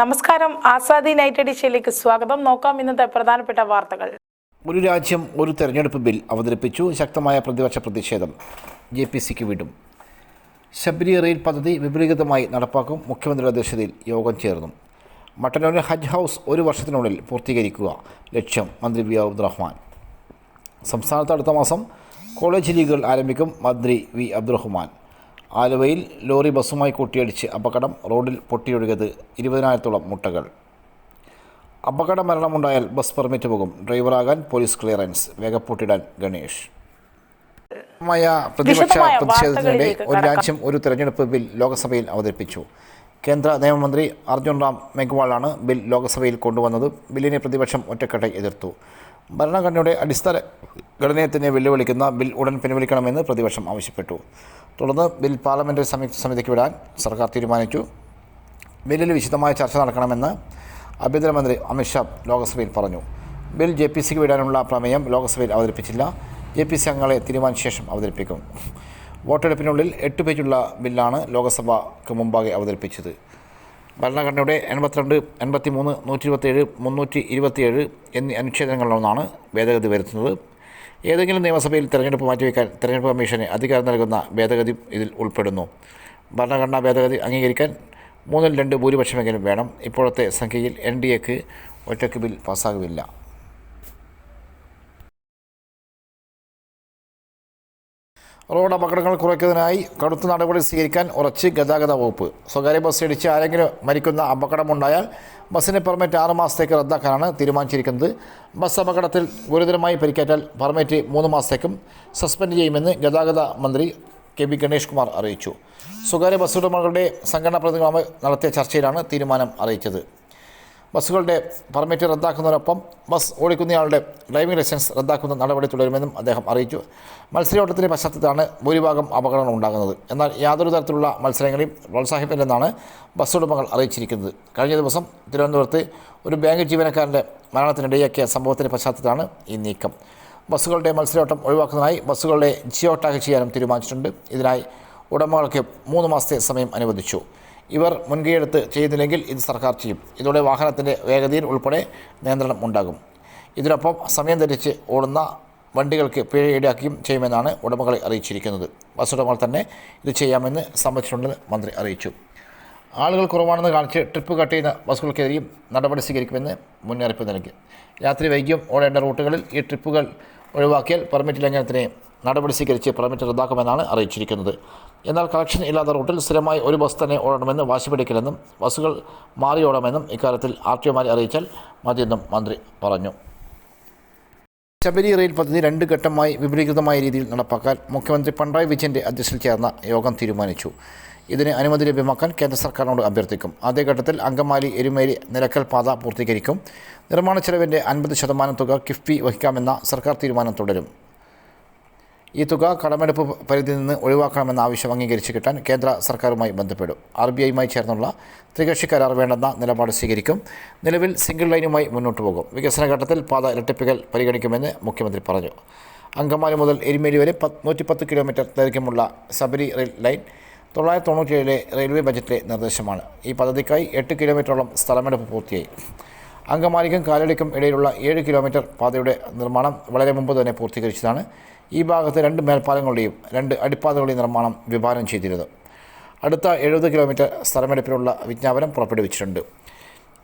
നമസ്കാരം. ആസാദി നൈറ്റ് എഡിഷയിലേക്ക് സ്വാഗതം. നോക്കാം ഇന്നത്തെ പ്രധാനപ്പെട്ട വാർത്തകൾ. ഒരു രാജ്യം ഒരു തെരഞ്ഞെടുപ്പ് ബിൽ അവതരിപ്പിച്ചു. ശക്തമായ പ്രതിപക്ഷ പ്രതിഷേധം. ജെ പി സിക്ക് വിടും ശബരി റെയിൽ പദ്ധതി വിപുലീകൃതമായി നടപ്പാക്കും. മുഖ്യമന്ത്രിയുടെ അധ്യക്ഷതയിൽ യോഗം ചേർന്നു. മട്ടന്നൂരിലെ ഹജ്ജ് ഹൗസ് ഒരു വർഷത്തിനുള്ളിൽ പൂർത്തീകരിക്കുക. ലക്ഷ്യം മന്ത്രി വി അബ്ദുറഹ്മാൻ സംസ്ഥാനത്ത് അടുത്ത മാസം കോളേജ് ലീഗുകൾ ആരംഭിക്കും മന്ത്രി വി അബ്ദുറഹ്മാൻ ആലുവയിൽ ലോറി ബസ്സുമായി കൂട്ടിയിടിച്ച് അപകടം റോഡിൽ പൊട്ടിയൊഴുകിയത് ഇരുപതിനായിരത്തോളം മുട്ടകൾ. അപകട മരണമുണ്ടായാൽ ബസ് പെർമിറ്റ് പോകും. ഡ്രൈവറാകാൻ പോലീസ് ക്ലിയറൻസ്. വേഗപ്പൂട്ടിടാൻ ഗണേഷ്. മായ പ്രതിപക്ഷ പ്രതിഷേധത്തിനിടെ ഒരു രാജ്യം ഒരു തെരഞ്ഞെടുപ്പ് ബിൽ ലോക്സഭയിൽ അവതരിപ്പിച്ചു. കേന്ദ്ര നിയമമന്ത്രി അർജുൻ റാം മെഗ്വാളാണ് ബിൽ ലോക്സഭയിൽ കൊണ്ടുവന്നത്. ബില്ലിനെ പ്രതിപക്ഷം ഒറ്റക്കെട്ടായി എതിർത്തു. ഭരണഘടനയുടെ അടിസ്ഥാന ഘടനയെ തന്നെ വെല്ലുവിളിക്കുന്ന ബിൽ ഉടൻ പിൻവലിക്കണമെന്ന് പ്രതിപക്ഷം ആവശ്യപ്പെട്ടു. തുടർന്ന് ബിൽ പാർലമെന്ററി സംയുക്ത സമിതിക്ക് വിടാൻ സർക്കാർ തീരുമാനിച്ചു. ബില്ലിൽ വിശദമായ ചർച്ച നടക്കണമെന്ന് ആഭ്യന്തരമന്ത്രി അമിത്ഷാ ലോക്സഭയിൽ പറഞ്ഞു. ബിൽ ജെ പി സിക്ക് വിടാനുള്ള പ്രമേയം ലോക്സഭയിൽ അവതരിപ്പിച്ചില്ല. ജെ പി സി അംഗങ്ങളെ തീരുമാനിച്ച ശേഷം അവതരിപ്പിക്കും. വോട്ടെടുപ്പിനുള്ളിൽ എട്ട് പേജുള്ള ബില്ലാണ് ലോക്സഭയ്ക്ക് മുമ്പാകെ അവതരിപ്പിച്ചത്. ഭരണഘടനയുടെ എൺപത്തിരണ്ട് എൺപത്തി മൂന്ന് നൂറ്റി ഇരുപത്തേഴ് മുന്നൂറ്റി ഇരുപത്തിയേഴ് എന്നീ അനുച്ഛേദങ്ങളിലൊന്നാണ് ഭേദഗതി വരുത്തുന്നത്. ഏതെങ്കിലും നിയമസഭയിൽ തെരഞ്ഞെടുപ്പ് മാറ്റിവെക്കാൻ തെരഞ്ഞെടുപ്പ് കമ്മീഷന് അധികാരം നൽകുന്ന ഭേദഗതി ഇതിൽ ഉൾപ്പെടുന്നു. ഭരണഘടനാ ഭേദഗതി അംഗീകരിക്കാൻ മൂന്നിൽ രണ്ട് ഭൂരിപക്ഷമെങ്കിലും വേണം. ഇപ്പോഴത്തെ സംഖ്യയിൽ എൻ ഡി എക്ക് ഒറ്റയ്ക്ക് ബിൽ പാസ്സാകുമില്ല റോഡ് അപകടങ്ങൾ കുറയ്ക്കുന്നതിനായി കടുത്ത നടപടി സ്വീകരിക്കാൻ ഉറച്ച് ഗതാഗത വകുപ്പ്. സ്വകാര്യ ബസ് ഇടിച്ച് ആരെങ്കിലും മരിക്കുന്ന അപകടമുണ്ടായാൽ ബസ്സിന് പെർമിറ്റ് ആറ് മാസത്തേക്ക് റദ്ദാക്കാനാണ് തീരുമാനിച്ചിരിക്കുന്നത്. ബസ് അപകടത്തിൽ ഗുരുതരമായി പരിക്കേറ്റാൽ പെർമിറ്റ് മൂന്ന് മാസത്തേക്കും സസ്പെൻഡ് ചെയ്യുമെന്ന് ഗതാഗത മന്ത്രി കെ ബി ഗണേഷ് കുമാർ അറിയിച്ചു. സ്വകാര്യ ബസ് ഉടമകളുടെ സംഘടനാ പ്രതിനിധികളുമായി നടത്തിയ ചർച്ചയിലാണ് തീരുമാനം അറിയിച്ചത്. ബസ്സുകളുടെ പെർമിറ്റ് റദ്ദാക്കുന്നതിനൊപ്പം ബസ് ഓടിക്കുന്നയാളുടെ ഡ്രൈവിംഗ് ലൈസൻസ് റദ്ദാക്കുന്ന നടപടി തുടരുമെന്നും അദ്ദേഹം അറിയിച്ചു. മത്സരയോട്ടത്തിന്റെ പശ്ചാത്തലത്തിലാണ് ഭൂരിഭാഗം അപകടങ്ങൾ ഉണ്ടാകുന്നത്. എന്നാൽ യാതൊരു തരത്തിലുള്ള മത്സരങ്ങളെയും പ്രോത്സാഹിപ്പില്ലെന്നാണ് ബസ് ഉടമകൾ അറിയിച്ചിരിക്കുന്നത്. കഴിഞ്ഞ ദിവസം തിരുവനന്തപുരത്ത് ഒരു ബാങ്ക് ജീവനക്കാരന്റെ മരണത്തിനിടയാക്കിയ സംഭവത്തിന്റെ പശ്ചാത്തലത്തിലാണ് ഈ നീക്കം. ബസ്സുകളുടെ മത്സരയോട്ടം ഒഴിവാക്കുന്നതിനായി ബസ്സുകളുടെ ജിയോ ടാഗ് ചെയ്യാനും തീരുമാനിച്ചിട്ടുണ്ട്. ഇതിനായി ഉടമകൾക്ക് മൂന്ന് മാസത്തെ സമയം അനുവദിച്ചു. ഇവർ മുൻകൈയെടുത്ത് ചെയ്യുന്നില്ലെങ്കിൽ ഇത് സർക്കാർ ചെയ്യും. ഇതോടെ വാഹനത്തിന്റെ വേഗതയിൽ ഉൾപ്പെടെ നിയന്ത്രണം ഉണ്ടാകും. ഇതിനൊപ്പം സമയം തെറ്റിച്ച് ഓടുന്ന വണ്ടികൾക്ക് പിഴ ഈടാക്കുകയും ചെയ്യുമെന്നാണ് ഉടമകളെ അറിയിച്ചിരിക്കുന്നത്. ബസ് ഉടമകൾ തന്നെ ഇത് ചെയ്യാമെന്ന് സമ്മതിച്ചിട്ടുണ്ടെന്ന് മന്ത്രി അറിയിച്ചു. ആളുകൾ കുറവാണെന്ന് കാണിച്ച് ട്രിപ്പ് കട്ട് ചെയ്യുന്ന ബസ്സുകൾക്കെതിരെയും നടപടി സ്വീകരിക്കുമെന്ന് മുന്നറിയിപ്പ് നൽകി. രാത്രി വൈകിയും ഓടേണ്ട റൂട്ടുകളിൽ ഈ ട്രിപ്പുകൾ ഒഴിവാക്കിയാൽ പെർമിറ്റ് ലംഘനത്തിന് നടപടി സ്വീകരിച്ച് പെർമിറ്റ് റദ്ദാക്കുമെന്നാണ് അറിയിച്ചിരിക്കുന്നത്. എന്നാൽ കളക്ഷൻ ഇല്ലാത്ത റൂട്ടിൽ സ്ഥിരമായി ഒരു ബസ് തന്നെ ഓടണമെന്ന് വാശി പിടിക്കില്ലെന്നും ബസ്സുകൾ മാറി ഓടണമെന്നും ഇക്കാര്യത്തിൽ ആർ ടി ഒമാരെ അറിയിച്ചാൽ മതിയെന്നും മന്ത്രി പറഞ്ഞു. ശബരി റെയിൽ പദ്ധതി രണ്ട് ഘട്ടമായി വിപുലീകൃതമായ രീതിയിൽ നടപ്പാക്കാൻ മുഖ്യമന്ത്രി പിണറായി വിജയന്റെ അധ്യക്ഷതയിൽ ചേർന്ന യോഗം തീരുമാനിച്ചു. ഇതിന് അനുമതി ലഭ്യമാക്കാൻ കേന്ദ്ര സർക്കാരിനോട് അഭ്യർത്ഥിക്കും. ആദ്യഘട്ടത്തിൽ അങ്കമാലി എരുമേലി നിലക്കൽ പാത പൂർത്തീകരിക്കും. നിർമ്മാണ ചെലവിന്റെ അൻപത് ശതമാനം തുക കിഫ്ബി വഹിക്കാമെന്ന സർക്കാർ തീരുമാനം തുടരും. ഈ തുക കടമെടുപ്പ് പരിധിയിൽ നിന്ന് ഒഴിവാക്കണമെന്ന ആവശ്യം അംഗീകരിച്ച് കിട്ടാൻ കേന്ദ്ര സർക്കാരുമായി ബന്ധപ്പെടും. ആർ ബി ഐയുമായി ചേർന്നുള്ള ത്രികക്ഷി കരാർ വേണ്ടെന്ന നിലപാട് സ്വീകരിക്കും. നിലവിൽ സിംഗിൾ ലൈനുമായി മുന്നോട്ട് പോകും. വികസന ഘട്ടത്തിൽ പാത ഇരട്ടിപ്പിക്കൽ പരിഗണിക്കുമെന്ന് മുഖ്യമന്ത്രി പറഞ്ഞു. അങ്കമാലി മുതൽ എരുമേലി വരെ പത്ത് നൂറ്റിപ്പത്ത് കിലോമീറ്റർ ദൈർഘ്യമുള്ള സബരി റെയിൽ ലൈൻ തൊള്ളായിരത്തി തൊണ്ണൂറ്റിയേഴിലെ റെയിൽവേ ബജറ്റിലെ നിർദ്ദേശമാണ്. ഈ പദ്ധതിക്കായി എട്ട് കിലോമീറ്ററോളം സ്ഥലമെടുപ്പ് പൂർത്തിയായി. അങ്കമാലിക്കും കാലടിക്കും ഇടയിലുള്ള ഏഴ് കിലോമീറ്റർ പാതയുടെ നിർമ്മാണം വളരെ മുമ്പ് തന്നെ പൂർത്തീകരിച്ചതാണ്. ഈ ഭാഗത്ത് രണ്ട് മേൽപ്പാലങ്ങളുടെയും രണ്ട് അടിപ്പാതകളുടെയും നിർമ്മാണം വിഭാവനം ചെയ്തിരുന്നത് അടുത്ത എഴുപത് കിലോമീറ്റർ സ്ഥലമെടുപ്പിനുള്ള വിജ്ഞാപനം പുറപ്പെടുവിച്ചിട്ടുണ്ട്.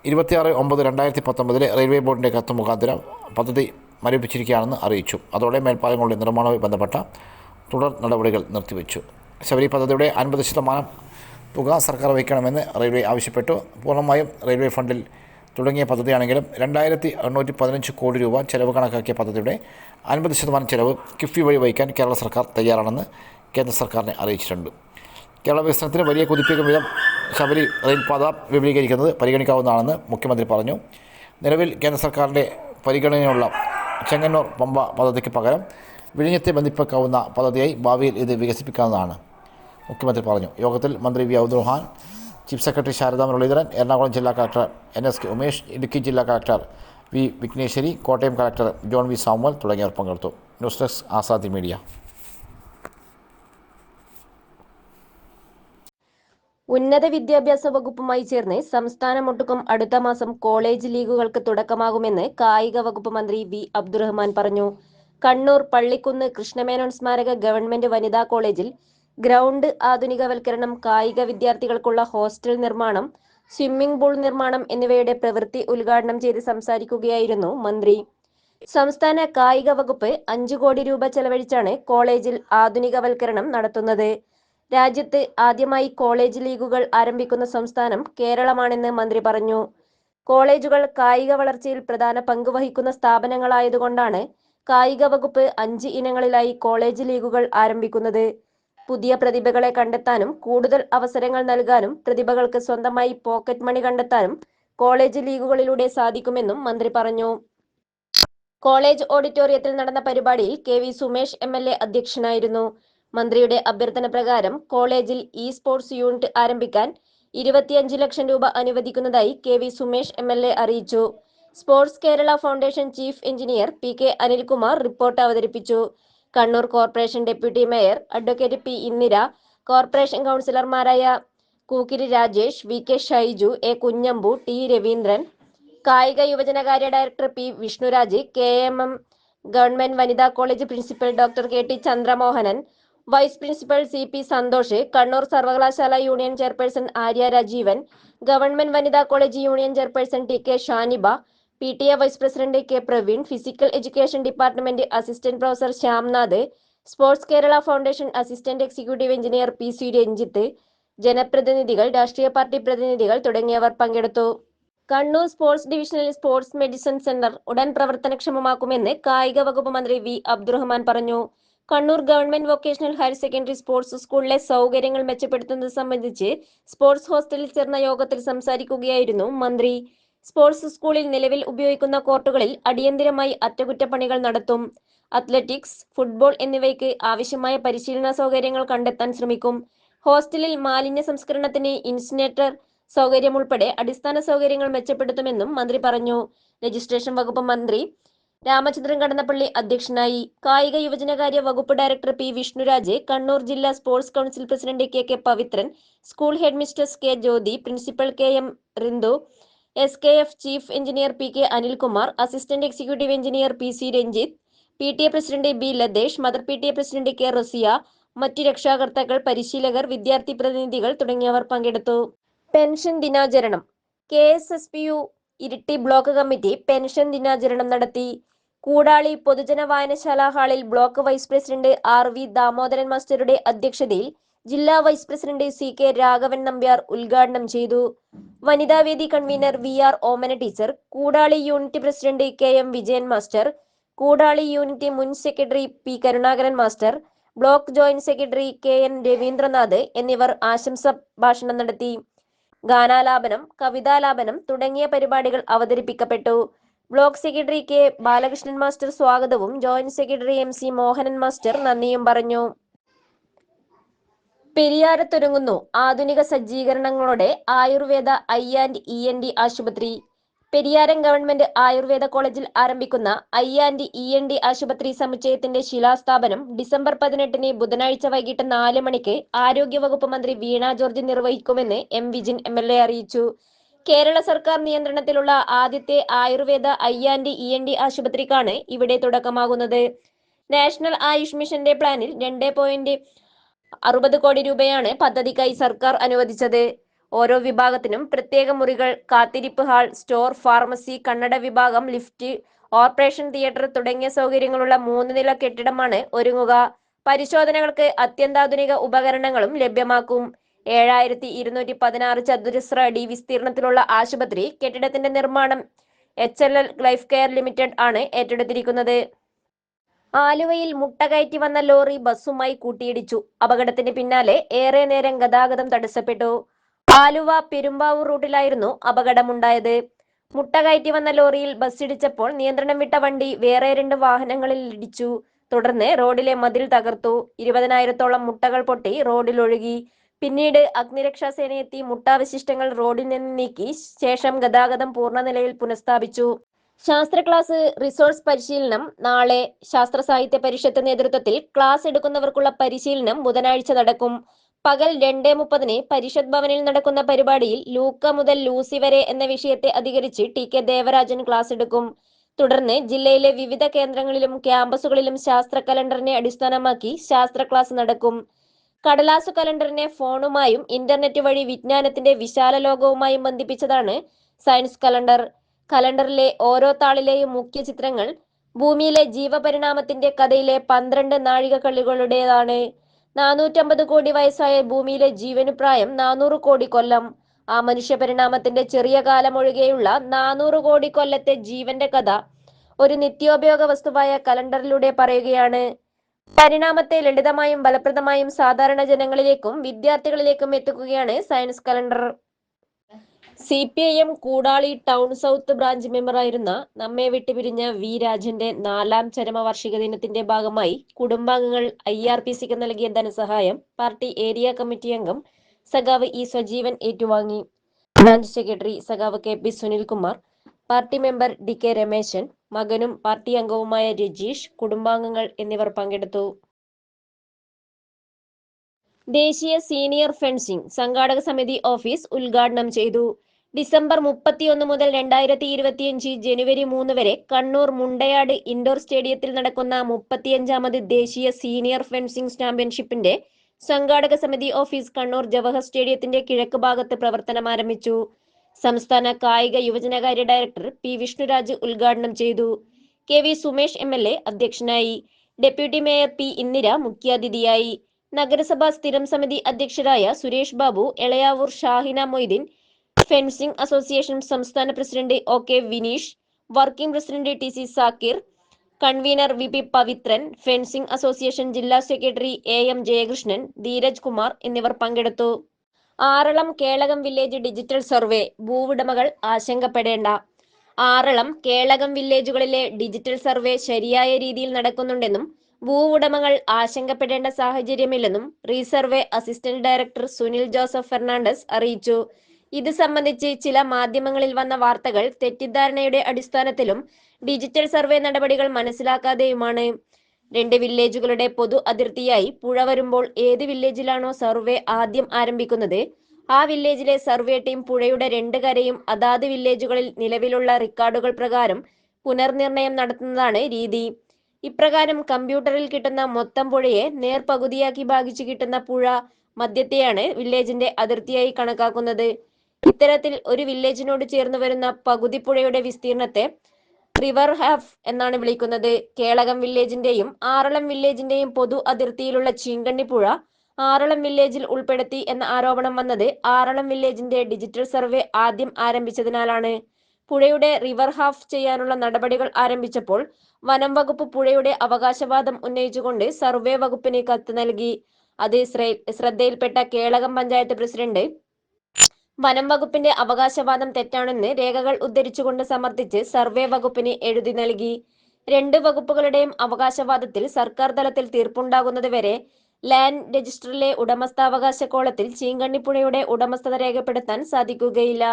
ഇരുപത്തിയാറ് ഒമ്പത് രണ്ടായിരത്തി പത്തൊമ്പതിലെ റെയിൽവേ ബോർഡിന്റെ കത്ത് മുഖാന്തരം പദ്ധതി മരവിപ്പിച്ചിരിക്കുകയാണെന്ന് അറിയിച്ചു. അതോടെ മേൽപ്പാലങ്ങളുടെ നിർമ്മാണവുമായി ബന്ധപ്പെട്ട തുടർ നടപടികൾ നിർത്തിവെച്ചു. ശബരി പദ്ധതിയുടെ അൻപത് ശതമാനം തുക സർക്കാർ വഹിക്കണമെന്ന് റെയിൽവേ ആവശ്യപ്പെട്ടു. പൂർണമായും റെയിൽവേ ഫണ്ടിൽ തുടങ്ങിയ പദ്ധതിയാണെങ്കിലും രണ്ടായിരത്തി എണ്ണൂറ്റി പതിനഞ്ച് കോടി രൂപ ചെലവ് കണക്കാക്കിയ പദ്ധതിയുടെ അൻപത് ശതമാനം ചെലവ് കിഫ്ബി വഴി വഹിക്കാൻ കേരള സർക്കാർ തയ്യാറാണെന്ന് കേന്ദ്ര സർക്കാരിനെ അറിയിച്ചിട്ടുണ്ട്. കേരള വികസനത്തിന് വലിയ കുതിപ്പിക്കും വിധം ശബരി റെയിൽപാത വിപുലീകരിക്കുന്നത് പരിഗണിക്കാവുന്നതാണെന്ന് മുഖ്യമന്ത്രി പറഞ്ഞു. നിലവിൽ കേന്ദ്ര സർക്കാരിന്റെ പരിഗണനയുള്ള ചെങ്ങന്നൂർ പമ്പ പദ്ധതിക്ക് പകരം വിഴിഞ്ഞത്തെ ബന്ധിപ്പിക്കാവുന്ന പദ്ധതിയായി ഭാവിയിൽ ഇത് വികസിപ്പിക്കാവുന്നതാണ്. മുഖ്യമന്ത്രി പറഞ്ഞു. യോഗത്തിൽ മന്ത്രി V Abdurahman chief secretary Sarada Muraleedharan Ernakulam ജില്ലാ collector N S K Umesh Idukki ജില്ലാ collector V Vighneshwari Kottayam collector John V Samuel തുടങ്ങിയവർ പങ്കെടുത്തു. News desk Azadi media. ഉന്നത വിദ്യാഭ്യാസ വകുപ്പുമായി ചേർന്ന് സംസ്ഥാനമൊട്ടുക്കും അടുത്ത മാസം കോളേജ് ലീഗുകൾക്ക് തുടക്കമാകുമെന്ന് കായിക വകുപ്പ് മന്ത്രി വി അബ്ദുറഹ്മാൻ പറഞ്ഞു. കണ്ണൂർ പള്ളിക്കുന്ന് കൃഷ്ണമേനോൻ സ്മാരക ഗവൺമെന്റ് വനിതാ കോളേജിൽ ഗ്രൗണ്ട് ആധുനികവൽക്കരണം കായിക വിദ്യാർത്ഥികൾക്കുള്ള ഹോസ്റ്റൽ നിർമ്മാണം സ്വിമ്മിംഗ് പൂൾ നിർമ്മാണം എന്നിവയുടെ പ്രവൃത്തി ഉദ്ഘാടനം ചെയ്ത് സംസാരിക്കുകയായിരുന്നു മന്ത്രി. സംസ്ഥാന കായിക വകുപ്പ് അഞ്ചു കോടി രൂപ ചെലവഴിച്ചാണ് കോളേജിൽ ആധുനികവൽക്കരണം നടത്തുന്നത്. രാജ്യത്ത് ആദ്യമായി കോളേജ് ലീഗുകൾ ആരംഭിക്കുന്ന സംസ്ഥാനം കേരളമാണെന്ന് മന്ത്രി പറഞ്ഞു. കോളേജുകൾ കായിക വളർച്ചയിൽ പ്രധാന പങ്ക് വഹിക്കുന്ന സ്ഥാപനങ്ങളായതുകൊണ്ടാണ് കായിക വകുപ്പ് അഞ്ച് ഇനങ്ങളിലായി കോളേജ് ലീഗുകൾ ആരംഭിക്കുന്നത്. പുതിയ പ്രതിഭകളെ കണ്ടെത്താനും കൂടുതൽ അവസരങ്ങൾ നൽകാനും പ്രതിഭകൾക്ക് സ്വന്തമായി പോക്കറ്റ് മണി കണ്ടെത്താനും കോളേജ് ലീഗുകളിലൂടെ സാധിക്കുമെന്നും മന്ത്രി പറഞ്ഞു. കോളേജ് ഓഡിറ്റോറിയത്തിൽ നടന്ന പരിപാടിയിൽ K V Sumesh M L A അധ്യക്ഷനായിരുന്നു. മന്ത്രിയുടെ അഭ്യർത്ഥന പ്രകാരം കോളേജിൽ ഇ സ്പോർട്സ് യൂണിറ്റ് ആരംഭിക്കാൻ ഇരുപത്തിയഞ്ച് ലക്ഷം രൂപ അനുവദിക്കുന്നതായി K V Sumesh M L A അറിയിച്ചു. Sports Kerala foundation chief engineer P K Anilkumar report അവതരിപ്പിച്ചു. Kannur corporation deputy mayor advocate P Indira corporation കൗൺസിലർമാരായ Kookkiri Rajesh V K Shaiju A Kunhambu T Raveendran കായിക യുവജനകാര്യ director P Vishnuraj K M M government വനിതാ college principal doctor K T Chandramohanan vice principal C P Santhosh Kannur സർവകലാശാല union chairperson Arya Rajeevan government വനിതാ college union chairperson T K Shaniba P T A vice president K Praveen physical education department assistant professor Shyamnath sports Kerala foundation assistant executive engineer P C Ranjith ജനപ്രതിനിധികൾ രാഷ്ട്രീയ party പ്രതിനിധികൾ തുടങ്ങിയവർ പങ്കെടുത്തു. Kannur sports ഡിവിഷനിൽ sports medicine centre ഉടൻ പ്രവർത്തനക്ഷമമാക്കുമെന്ന് കായിക വകുപ്പ് മന്ത്രി വി അബ്ദുറഹ്മാൻ പറഞ്ഞു. Kannur government vocational higher secondary sports സ്കൂളിലെ സൗകര്യങ്ങൾ മെച്ചപ്പെടുത്തുന്നത് സംബന്ധിച്ച് സ്പോർട്സ് ഹോസ്റ്റലിൽ ചേർന്ന യോഗത്തിൽ സംസാരിക്കുകയായിരുന്നു മന്ത്രി. സ്പോർട്സ് സ്കൂളിൽ നിലവിൽ ഉപയോഗിക്കുന്ന കോർട്ടുകളിൽ അടിയന്തിരമായി അറ്റകുറ്റപ്പണികൾ നടത്തും. അത്ലറ്റിക്സ് ഫുട്ബോൾ എന്നിവയ്ക്ക് ആവശ്യമായ പരിശീലന സൗകര്യങ്ങൾ കണ്ടെത്താൻ ശ്രമിക്കും. ഹോസ്റ്റലിൽ മാലിന്യ സംസ്കരണത്തിന് ഇൻസിനേറ്റർ സൗകര്യം ഉൾപ്പെടെ അടിസ്ഥാന സൗകര്യങ്ങൾ മെച്ചപ്പെടുത്തുമെന്നും മന്ത്രി പറഞ്ഞു. രജിസ്ട്രേഷൻ വകുപ്പ് മന്ത്രി രാമചന്ദ്രൻ കടന്നപ്പള്ളി അധ്യക്ഷനായി. കായിക യുവജനകാര്യ വകുപ്പ് ഡയറക്ടർ പി വിഷ്ണുരാജ് കണ്ണൂർ ജില്ലാ sports council president K K Pavithran school head mistress K Jyothi principal K M Rindu S K F chief engineer P K Anilkumar assistant executive engineer P C Ranjith P T A president B Lathesh mother P T A president K Raziya മറ്റ് രക്ഷാകർത്താക്കൾ പരിശീലകർ വിദ്യാർത്ഥി പ്രതിനിധികൾ തുടങ്ങിയവർ പങ്കെടുത്തു. Pension ദിനാചരണം. K S S P U Iritty block committee pension ദിനാചരണം നടത്തി. കൂടാളി പൊതുജന വായനശാല ഹാളിൽ block vice president R V Damodaran മാസ്റ്ററുടെ അധ്യക്ഷതയിൽ ജില്ലാ vice president C K Raghavan Nambiar ഉദ്ഘാടനം ചെയ്തു. വനിതാവേദി convener V R Omana teacher Koodali unit president K M Vijayan master Koodali unit മുൻ secretary P Karunakaran master block joint secretary K N Raveendranath എന്നിവർ ആശംസ ഭാഷണം നടത്തി. ഗാനാലാപനം കവിതാലാപനം തുടങ്ങിയ പരിപാടികൾ അവതരിപ്പിക്കപ്പെട്ടു. Block secretary K Balakrishnan master സ്വാഗതവും joint secretary M C Mohanan master നന്ദിയും പറഞ്ഞു. പെരിയാരത്തൊരുങ്ങുന്നു. ആധുനിക സജ്ജീകരണങ്ങളോടെ ayurveda eye and E N T ആശുപത്രി. പെരിയാരം ഗവൺമെന്റ് ആയുർവേദ കോളേജിൽ ആരംഭിക്കുന്ന eye and E N T ആശുപത്രി സമുച്ചയത്തിന്റെ ശിലാസ്ഥാപനം ഡിസംബർ പതിനെട്ടിന് ബുധനാഴ്ച വൈകിട്ട് നാല് മണിക്ക് ആരോഗ്യവകുപ്പ് മന്ത്രി Veena George നിർവഹിക്കുമെന്ന് M Vijin M L A അറിയിച്ചു. കേരള സർക്കാർ നിയന്ത്രണത്തിലുള്ള ആദ്യത്തെ ayurveda eye and E N T ആശുപത്രിക്കാണ് ഇവിടെ തുടക്കമാകുന്നത്. നാഷണൽ ആയുഷ് മിഷന്റെ പ്ലാനിൽ രണ്ട് പോയിന്റ് അറുപത് കോടി രൂപയാണ് പദ്ധതിക്കായി സർക്കാർ അനുവദിച്ചത്. ഓരോ വിഭാഗത്തിനും പ്രത്യേക മുറികൾ കാത്തിരിപ്പ് ഹാൾ സ്റ്റോർ ഫാർമസി കണ്ണട വിഭാഗം ലിഫ്റ്റ് ഓപ്പറേഷൻ തിയേറ്റർ തുടങ്ങിയ സൗകര്യങ്ങളുള്ള മൂന്ന് നില കെട്ടിടമാണ് ഒരുങ്ങുക. പരിശോധനകൾക്ക് അത്യന്താധുനിക ഉപകരണങ്ങളും ലഭ്യമാക്കും. ഏഴായിരത്തി ഇരുന്നൂറ്റി പതിനാറ് ചതുരശ്ര അടി വിസ്തീർണത്തിലുള്ള ആശുപത്രി കെട്ടിടത്തിന്റെ നിർമ്മാണം H L L life care limited ആണ് ഏറ്റെടുത്തിരിക്കുന്നത്. ആലുവയിൽ മുട്ട കയറ്റി വന്ന ലോറി ബസ്സുമായി കൂട്ടിയിടിച്ചു. അപകടത്തിന് പിന്നാലെ ഏറെ നേരം ഗതാഗതം തടസ്സപ്പെട്ടു. ആലുവ പെരുമ്പാവൂർ റൂട്ടിലായിരുന്നു അപകടമുണ്ടായത്. മുട്ട കയറ്റി വന്ന ലോറിയിൽ ബസ്സിടിച്ചപ്പോൾ നിയന്ത്രണം വിട്ട വണ്ടി വേറെ രണ്ട് വാഹനങ്ങളിൽ ഇടിച്ചു. തുടർന്ന് റോഡിലെ മതിൽ തകർത്തു. ഇരുപതിനായിരത്തോളം മുട്ടകൾ പൊട്ടി റോഡിൽ ഒഴുകി. പിന്നീട് അഗ്നിരക്ഷാ സേനയെത്തി മുട്ടാവശിഷ്ടങ്ങൾ റോഡിൽ നിന്ന് നീക്കി ശേഷം ഗതാഗതം പൂർണ നിലയിൽ പുനഃസ്ഥാപിച്ചു. ശാസ്ത്ര ക്ലാസ് റിസോഴ്സ് പരിശീലനം നാളെ ശാസ്ത്ര സാഹിത്യ പരിഷത്ത് നേതൃത്വത്തിൽ ക്ലാസ് എടുക്കുന്നവർക്കുള്ള പരിശീലനം ബുധനാഴ്ച നടക്കും. പകൽ രണ്ടേ മുപ്പതിന് പരിഷത്ത് ഭവനിൽ നടക്കുന്ന പരിപാടിയിൽ ലൂക്ക മുതൽ ലൂസി വരെ എന്ന വിഷയത്തെ അധികരിച്ച് ടി കെ ദേവരാജൻ ക്ലാസ് എടുക്കും. തുടർന്ന് ജില്ലയിലെ വിവിധ കേന്ദ്രങ്ങളിലും ക്യാമ്പസുകളിലും ശാസ്ത്ര കലണ്ടറിനെ അടിസ്ഥാനമാക്കി ശാസ്ത്ര ക്ലാസ് നടക്കും. കടലാസു കലണ്ടറിനെ ഫോണുമായും ഇന്റർനെറ്റ് വഴി വിജ്ഞാനത്തിന്റെ വിശാല ലോകവുമായും ബന്ധിപ്പിച്ചതാണ് സയൻസ് കലണ്ടർ. കലണ്ടറിലെ ഓരോ താളിലെയും മുഖ്യ ചിത്രങ്ങൾ ഭൂമിയിലെ ജീവപരിണാമത്തിന്റെ കഥയിലെ പന്ത്രണ്ട് നാഴികക്കള്ളികളുടേതാണ് നാനൂറ്റമ്പത് കോടി വയസ്സായ ഭൂമിയിലെ ജീവനുപ്രായം നാനൂറ് കോടി കൊല്ലം. ആ മനുഷ്യ പരിണാമത്തിന്റെ ചെറിയ കാലം ഒഴികെയുള്ള നാനൂറ് കോടി കൊല്ലത്തെ ജീവന്റെ കഥ ഒരു നിത്യോപയോഗ വസ്തുവായ കലണ്ടറിലൂടെ പറയുകയാണ്. പരിണാമത്തെ ലളിതമായും ഫലപ്രദമായും സാധാരണ ജനങ്ങളിലേക്കും വിദ്യാർത്ഥികളിലേക്കും എത്തിക്കുകയാണ് science calendar. C P I M Koodali town south branch മെമ്പറായിരുന്ന നമ്മെ വിട്ടുപിരിഞ്ഞ വി രാജന്റെ നാലാം ചരമവാർഷിക ദിനത്തിന്റെ ഭാഗമായി കുടുംബാംഗങ്ങൾ ഐ ആർ പി സിക്ക് നൽകിയ ധനസഹായം പാർട്ടി ഏരിയ കമ്മിറ്റി അംഗം സഖാവ് ഇ സജീവൻ ഏറ്റുവാങ്ങി. ബ്രാഞ്ച് സെക്രട്ടറി സഖാവ് K P Sunilkumar party member D K Rameshan മകനും പാർട്ടി അംഗവുമായ രജീഷ് കുടുംബാംഗങ്ങൾ എന്നിവർ പങ്കെടുത്തു. ദേശീയ സീനിയർ ഫെൻസിംഗ് സംഘാടക സമിതി ഓഫീസ് ഉദ്ഘാടനം ചെയ്തു. ഡിസംബർ മുപ്പത്തിയൊന്ന് മുതൽ രണ്ടായിരത്തി ഇരുപത്തിയഞ്ച് ജനുവരി മൂന്ന് വരെ കണ്ണൂർ മുണ്ടയാട് ഇൻഡോർ സ്റ്റേഡിയത്തിൽ നടക്കുന്ന മുപ്പത്തിയഞ്ചാമത് ദേശീയ സീനിയർ ഫെൻസിംഗ് ചാമ്പ്യൻഷിപ്പിന്റെ സംഘാടക സമിതി ഓഫീസ് കണ്ണൂർ ജവഹർ സ്റ്റേഡിയത്തിന്റെ കിഴക്ക് ഭാഗത്ത് പ്രവർത്തനം ആരംഭിച്ചു. സംസ്ഥാന കായിക യുവജനകാര്യ ഡയറക്ടർ പി വിഷ്ണുരാജ് ഉദ്ഘാടനം ചെയ്തു. K V Sumesh M L A അധ്യക്ഷനായി. ഡെപ്യൂട്ടി മേയർ പി ഇന്ദിര മുഖ്യാതിഥിയായി. നഗരസഭാ സ്ഥിരം സമിതി അധ്യക്ഷരായ സുരേഷ് ബാബു എളയാവൂർ ഷാഹിന മൊയ്തീൻ ഫെൻസിംഗ് അസോസിയേഷൻ സംസ്ഥാന president O K Vineesh working president T C Sakkir convener V P Pavithran fencing association ജില്ലാ secretary A M Jayakrishnan Dheeraj Kumar എന്നിവർ പങ്കെടുത്തു. Aralam Kelakam village digital survey ഭൂവുടമകൾ ആശങ്കപ്പെടേണ്ട. ആറളം കേളകം വില്ലേജുകളിലെ ഡിജിറ്റൽ സർവേ ശരിയായ രീതിയിൽ നടക്കുന്നുണ്ടെന്നും ഭൂവുടമകൾ ആശങ്കപ്പെടേണ്ട സാഹചര്യമില്ലെന്നും resurvey assistant director Sunil Joseph Fernandes അറിയിച്ചു. ഇത് സംബന്ധിച്ച് ചില മാധ്യമങ്ങളിൽ വന്ന വാർത്തകൾ തെറ്റിദ്ധാരണയുടെ അടിസ്ഥാനത്തിലും ഡിജിറ്റൽ സർവേ നടപടികൾ മനസ്സിലാക്കാതെയുമാണ്. രണ്ട് വില്ലേജുകളുടെ പൊതു അതിർത്തിയായി പുഴ വരുമ്പോൾ ഏത് വില്ലേജിലാണോ സർവേ ആദ്യം ആരംഭിക്കുന്നത്? ആ വില്ലേജിലെ സർവേ ടീം പുഴയുടെ രണ്ട് കരയും അതാത് വില്ലേജുകളിൽ നിലവിലുള്ള റെക്കോർഡുകൾ പ്രകാരം പുനർനിർണയം നടത്തുന്നതാണ് രീതി. ഇപ്രകാരം കമ്പ്യൂട്ടറിൽ കിട്ടുന്ന മൊത്തം പുഴയെ നേർപകുതിയാക്കി ഭാഗിച്ചു കിട്ടുന്ന പുഴ മധ്യത്തെയാണ് വില്ലേജിന്റെ അതിർത്തിയായി കണക്കാക്കുന്നത്. ഇത്തരത്തിൽ ഒരു വില്ലേജിനോട് ചേർന്ന് വരുന്ന പകുതി പുഴയുടെ വിസ്തീർണത്തെ റിവർ ഹാഫ് എന്നാണ് വിളിക്കുന്നത്. കേളകം വില്ലേജിന്റെയും ആറളം വില്ലേജിന്റെയും പൊതു അതിർത്തിയിലുള്ള ചീങ്കണ്ണി പുഴ ആറളം വില്ലേജിൽ ഉൾപ്പെടുത്തി എന്ന ആരോപണം വന്നത് ആറളം വില്ലേജിന്റെ ഡിജിറ്റൽ സർവേ ആദ്യം ആരംഭിച്ചതിനാലാണ്. പുഴയുടെ റിവർ ഹാഫ് ചെയ്യാനുള്ള നടപടികൾ ആരംഭിച്ചപ്പോൾ വനം വകുപ്പ് പുഴയുടെ അവകാശവാദം ഉന്നയിച്ചുകൊണ്ട് സർവേ വകുപ്പിന് കത്ത് നൽകി. അത് ശ്ര- ശ്രദ്ധയിൽപ്പെട്ട കേളകം പഞ്ചായത്ത് പ്രസിഡന്റ് വനം വകുപ്പിന്റെ അവകാശവാദം തെറ്റാണെന്ന് രേഖകൾ ഉദ്ധരിച്ചുകൊണ്ട് സമർത്ഥിച്ച് സർവേ വകുപ്പിന് എഴുതി നൽകി. രണ്ട് വകുപ്പുകളുടെയും അവകാശവാദത്തിൽ സർക്കാർ തലത്തിൽ തീർപ്പുണ്ടാകുന്നതുവരെ ലാൻഡ് രജിസ്റ്ററിലെ ഉടമസ്ഥാവകാശ കോളത്തിൽ ചീങ്കണ്ണിപ്പുഴയുടെ ഉടമസ്ഥത രേഖപ്പെടുത്താൻ സാധിക്കുകയില്ല.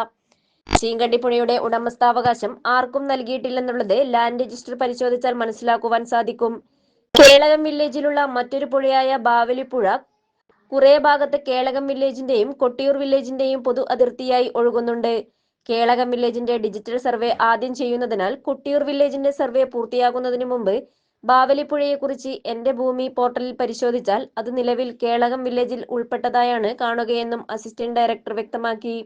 ചീങ്കണ്ണിപ്പുഴയുടെ ഉടമസ്ഥാവകാശം ആർക്കും നൽകിയിട്ടില്ലെന്നുള്ളത് ലാൻഡ് രജിസ്റ്റർ പരിശോധിച്ചാൽ മനസ്സിലാക്കുവാൻ സാധിക്കും. കേളകം വില്ലേജിലുള്ള മറ്റൊരു പുഴയായ ബാവലിപ്പുഴ കുറെ ഭാഗത്ത് കേളകം വില്ലേജിന്റെയും കൊട്ടിയൂർ വില്ലേജിന്റെയും പൊതു അതിർത്തിയായി ഒഴുകുന്നുണ്ട്. കേളകം വില്ലേജിന്റെ ഡിജിറ്റൽ സർവേ ആദ്യം ചെയ്യുന്നതിനാൽ കൊട്ടിയൂർ വില്ലേജിന്റെ സർവേ പൂർത്തിയാകുന്നതിന് മുമ്പ് ബാവലിപ്പുഴയെക്കുറിച്ച് എന്റെ ഭൂമി പോർട്ടലിൽ പരിശോധിച്ചാൽ അത് നിലവിൽ കേളകം വില്ലേജിൽ ഉൾപ്പെട്ടതായാണ് കാണുകയെന്നും അസിസ്റ്റന്റ് ഡയറക്ടർ വ്യക്തമാക്കി.